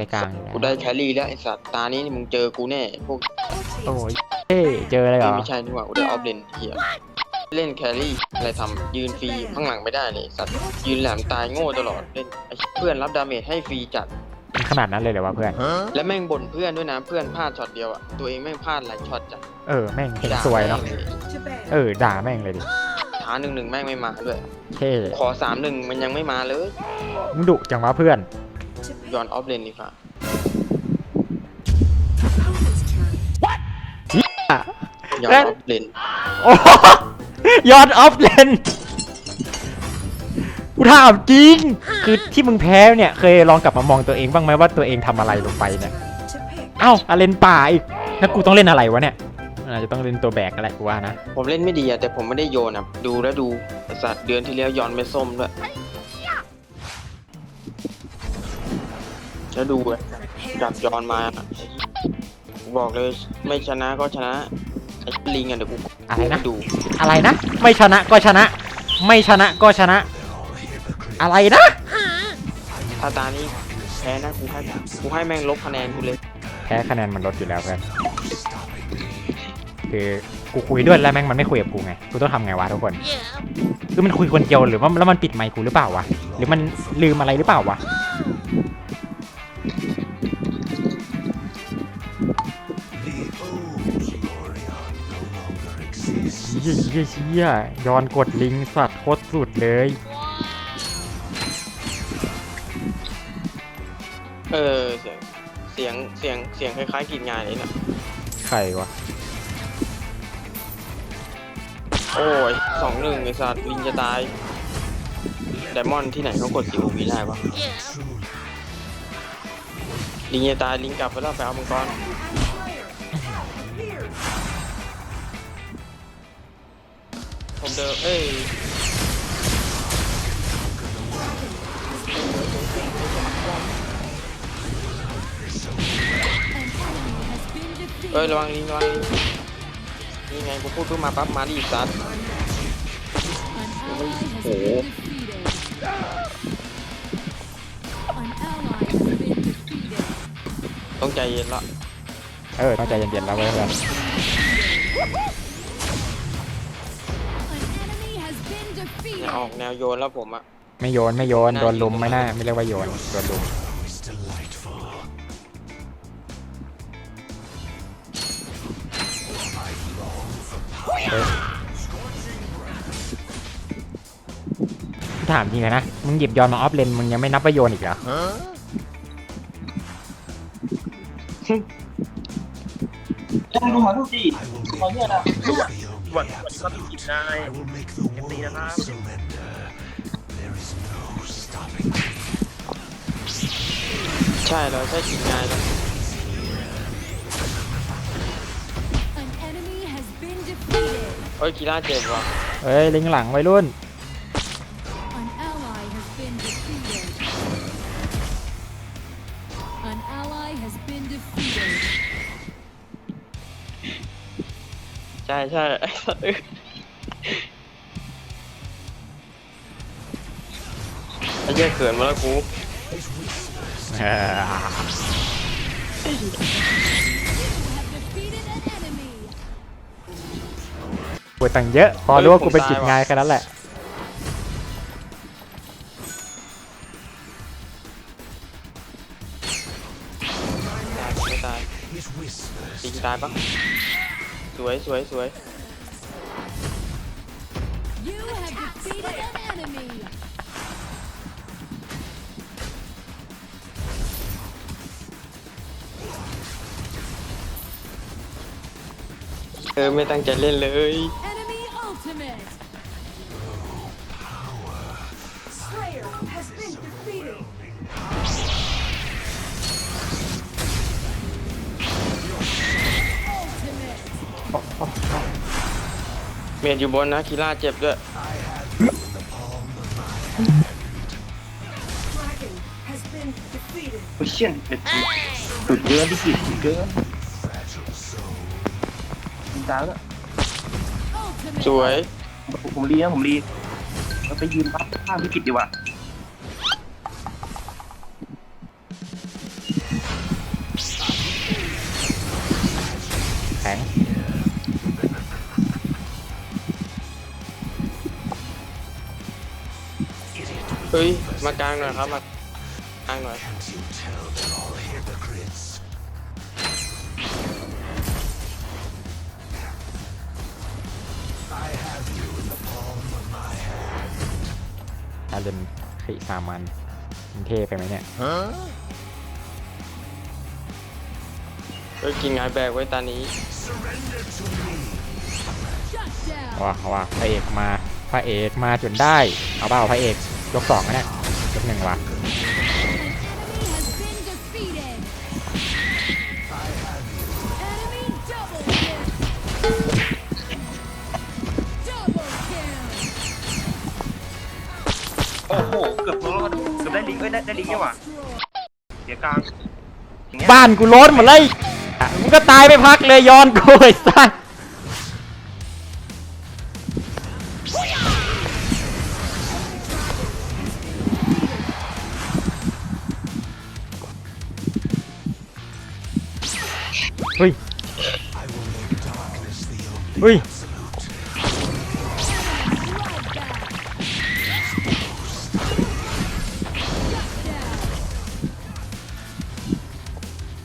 ได้กลางอยู่นะกูได้แครี่แล้วไอสัตว์ตานี้นี่มึงเจอกูแน่พวกโอ้ยเอ้ยเจออะไรเหรอไม่ใช่นี่หว่ากูได้ออฟเลนเฮียเล่นแครี่อะไรทำยืนฟรีข้างหลังไม่ได้เลยสัตว์ยืนแหลมตายโง่ตลอดเล่นไอ้เพื่อนรับดาเมจให้ฟรีจัดมันขนาดนั้นเลยเหรอวะเพื่อนและแม่งบ่นเพื่อนด้วยนะเพื่อนพลาดช็อตเดียวอะตัวเองแม่งพลาดหลายช็อตจัดเออแม่งเห็นด่าสวยเนาะแม่งลเออด่าแม่งเลยดิท้าหนึ่งหนึ่งแม่งไม่มาด้วยเท่ขอสามหนึ่งมันยังไม่มาเลยมึงดุจังวะเพื่อน ย้อนออฟเลนดีกว่าอะย้อนแล้วออฟเลนโอ้ยอดออฟเลนกูถามจริง คือที่มึงแพ้เนี่ยเคยลองกลับมามองตัวเองบ้างไหมว่าตัวเองทำอะไรลงไปเนี่ย เอ้าอาเลนป่าอีกแล้วกูต้องเล่นอะไรวะเนี่ยอาจจะต้องเล่นตัวแบกอะไรกูว่านะ ผมเล่นไม่ดีอะแต่ผมไม่ได้โยนอะดูแล้วดูไอ้สัตว์เดือนที่แล้วย้อนไปส้มด้วย แล้วดูอะดักย้อนมาอะบอกเลยไม่ชนะก็ชนะไอ้ลิงอะเดี๋ยวกูอะไรนะดูอะไรนะ ไม่ชนะก็ชนะ ไม่ชนะก็ชนะ อะไรนะถ้าตานี้แพ้นะกูให้กูให้แม่งลบคะแนนกูเลย แพ้คะแนนมันลดอยู่แล้วเพื่อนคือกูคุยด้วยแล้วแม่งมันไม่คุยกับกูไง กูต้องทำไงวะทุกคน คือมันคุยคนเดียวหรือว่าแล้วมันปิดไมค์กูหรือเปล่าวะ หรือมันลืมอะไรหรือเปล่าวะ เชี่ยเชี่ยเชี่ยย้อนกดลิงก์สัตว์โคตรสุดเลยเออเสียงเสียงเสียงเสียงคล้ายๆกรีดงานเลยนะใครวะโอ้ยสองหนึ่งไอ้สัตว์ลิงจะตายไดมอนด์ที่ไหนเขากดสิบวิได้ปะลิงจะตายลิงกลับไปแล้วไปเอามังกร ผมเดิมเอ้ยเอ้ยระวังลิงระวังลิงนี่ไงกูพูดขึ้นมาปั๊บมาดิสัตว์โอ้โหต้องใจเย็นละเออต้องใจเย็นๆแล้วเว้ยเพื่อน เนี่ยออกแนวโยนแล้วผมอะไม่โยนไม่โยนโดนลุมไม่น่าไม่เรียกว่าโยนโดนลุมถามจริงเลยนะมึงหยิบยอนมาออฟเลนมึงยังไม่นับว่าโยนอีกเหรอต้องดูหาทุกทีขอเนี่ยนะวันวันก็ผิดได้ตี นะครับใช่แล้วใช่กินง่ายแล้วเฮ้ยกีฬาเจ็บว่ะเอ้ยลิงหลังไว้รุ่น An ally has been defeated. ใช่ใช่ อ้สัตว์เอ้ยไอ้เหี้ยเขินมาแล้วกู Defeated an enemy. กูตังค์เยอะ พอรู้ว่ากูเป็นจิตงายแค่นั้นแหละ ตายไม่ตายจริงตายปะสวยสวยสวย You have defeated an enemy. เออไม่ตั้งใจเล่นเลย Enemy ultimate. Ultimate. เมดอยู่บนนะกีฬาเจ็บด้วยโอ้ยเชี่ยเด็ดสุดเกินที่สุดสุดเกิน กลางแล้วสวยผมรีนะผมรีเราไปยืนปั๊บข้างพี่กิดดีกว่าแข็งเฮ้ย มากลางหน่อยครับ มากลางหน่อย เล่นขีสามันมันเท่ไปไหมเนี่ยเฮ้ยกินงานแบกไว้ตานี้ Shut down. ว้าว้าพระเอกมาพระเอกมาจนได้ เอาเปล่าพระเอกยกสองนะเนี่ยยกหนึ่งวะ โอ้โห เกือบรอดเกือบได้ลิงเอ้ยได้ได้ลิงเนี่ยว่ะเสียกลางอย่างเงี้ยบ้านกูร้อนหมดเลยมึงก็ตายไปพักเลยย้อนกูไอ้สัสเฮ้ยเฮ้ย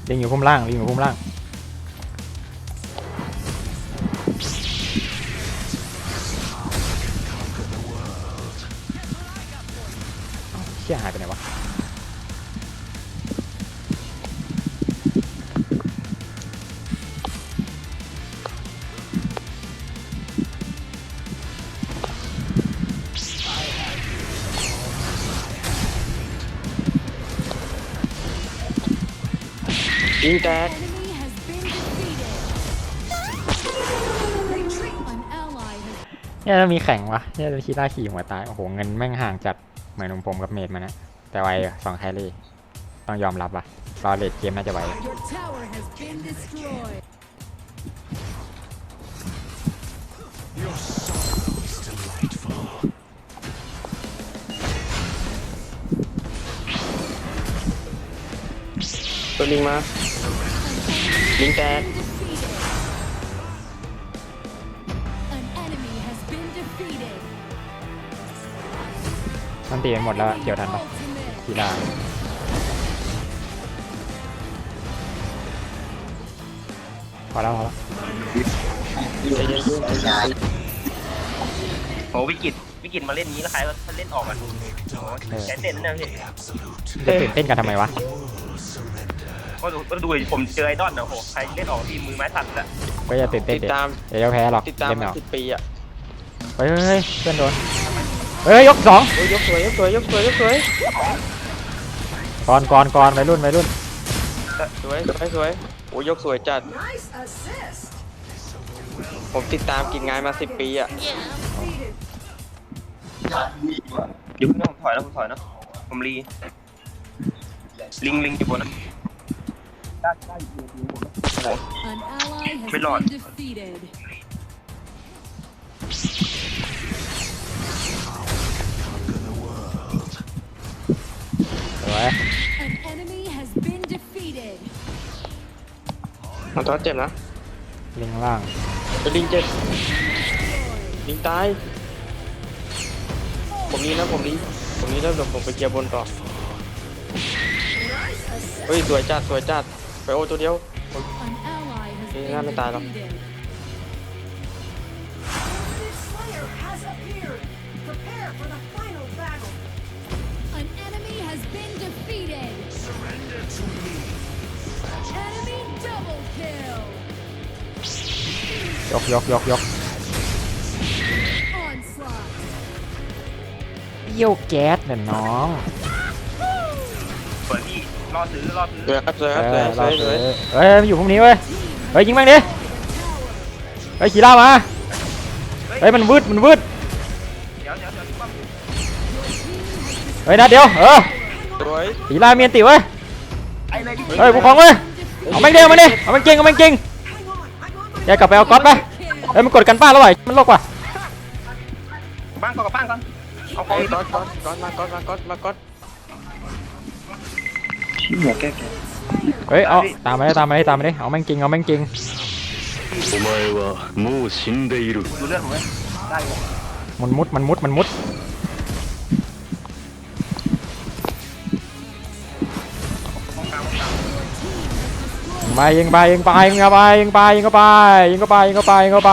ยิงอยู่พุ่มล่างยิงอยู่พุ่มล่างเอ้าเชี่ยหายไปไหน ยิงแตก Enemy has been defeated. An ally has เนี่ยมีแข่งวะเนี่ยคีร่าขี่หัวตาย โอ้โห เงินแม่งห่างจัด เหมือนของผมกับเมดมานะ แต่ไวอะสองแครี่ ต้องยอมรับว่ะรอเลดเกมน่าจะไว Your tower has been destroyed. ตัวลิงมา ลิงแตก An enemy has been defeated. มันตีไปหมดแล้วอะเกี่ยวทันปะ Ultimate. คีร่าพอแล้วพอแล้วใจเย็นๆใจเย็นโหวิกฤตวิกฤตมาเล่นนี้แล้วใครว่าเล่นออกอะโอ้โหใจเต้นนะพี่จะตื่นเต้นกันทำไมวะ ก็ดูก็ดูดิผมเจอไอดอลนะโอ้โหใครเล่นออกทีมือไม้สั่นละก็อย่าตื่นๆเต้นติดเดี๋ยวตามเดี๋ยวจะแพ้หรอกติดตามเล่นมาเอาสิบปีอะเฮ้ยเฮ้ยเฮ้ยเพื่อนโดนเฮ้ยยกสองโอ้ยยกสวยยกสวยยกสวยยกสวยก่อนก่อนก่อนวัยรุ่นวัยรุ่นสวยสวยสวยโอ้ยยกสวยจัดผมติดตามกินงานมาสิบปีอะเดี๋ยวผมถอยนะผมถอยนะผมรีลิงลิงอยู่บนนะ An ally has Mid lord. been defeated. สวย An enemy has been defeated. น้องตอนเจ็บนะลิงล่างเป็นลิงเจ็บลิงตาย ผมนี้นะผมนี้ผมนี้แล้วเดี๋ยวผมไปเกียร์บนต่อ เฮ้ยสวยจัดสวยจัด ไปโอตัวเดียว An ally has Hindi been namin talo. defeated. An enemy has been defeated. Enemy double kill. ยกยกยกยก Onslaught. เยี่ยวแก๊สเนี่ยน้องเปิดพี่รอซื้อรอซื้อสวยครับสวยเอครับสวยอสเราวยสเอวยอเฮ้ยมันอยู่พวกนี้เว้ย เฮ้ยยิงแม่งดิเฮ้ยขี่ล่ามา เฮ้ยมันวืดมันวืดเดี๋ยวเดี๋ยวเดี๋ยวปั๊บเฮ้ยนัดเดียวเออสวยขี่ล่าเมียนติเว้ย ไอ้อะไรดิเฮ้ยผู้ของเว้ย เอาแม่งเดียวมาดิเอาแม่งจริงเอาแม่งจริงแกกลับไปเอาก๊อตไป เฮ้ยมันกดกันป้าแล้วว่ะมันโลกว่ะบ้านก่อนกับบ้านก่อนเอาขอเฮ้งยก๊อตก๊อตก๊อตมาก๊อตมาก๊อตมาก๊อ ต เฮ้ยเอาตามมาดิตามมาดิตามมาดิเอาแม่งจริงเอาแม่งจริง พี่ お前はもう死んでいる ดูเลือดผมไหมได้อยู่ มันมุดมันมุดมันมุด มองกลางมองกลาง ไปยิงไปยิงไปยิงเข้าไปยิงไปยิงเข้าไปยิงเข้าไปยิงเข้าไปยิงเข้าไป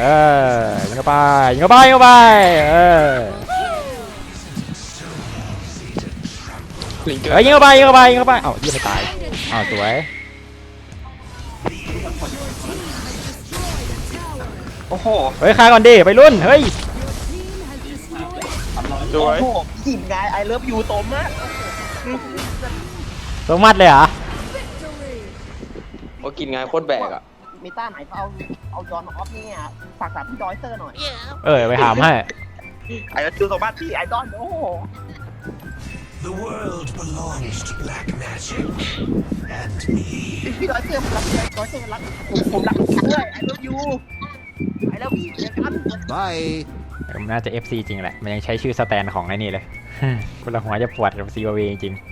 เออยิงเข้าไปยิงเข้าไปยิงเข้าไปเออ ลิงเกอเอ้ยร์ยิงเข้าไปยิงเข้าไปยิงเข้าไปเอ้ายิงไม่ตายอ้าวสวยโอ้โหเฮ้ยฆ่าก่อนดิไปรุ่นเฮ้ยสวยโอ้โหกินไงไอเลิฟยูโตมากสมัดเลยเหรอว่ากินงานโคตรแบกอะมีต้าไหนเขาเอาเอาจอห์นออฟเนี่ยฝากถามพี่จอยเซอร์หน่อย เออไปถามให้ไอเลิฟยูโตมากพี่ไอดอลโอ้โห The world belongs to black magic and me. พี่ร้อยเซอร์ผมรักพี่ร้อยเซอร์รักผมผมรักพี่ด้วยไอ้เลิฟยูไอ้เลิฟยูเจอกัน Bye. มันน่าจะ FC จริงแหละ มันยังใช้ชื่อสแตนของไอ้นี่เลย คนละหัวจะปวดกับ COV จริงๆ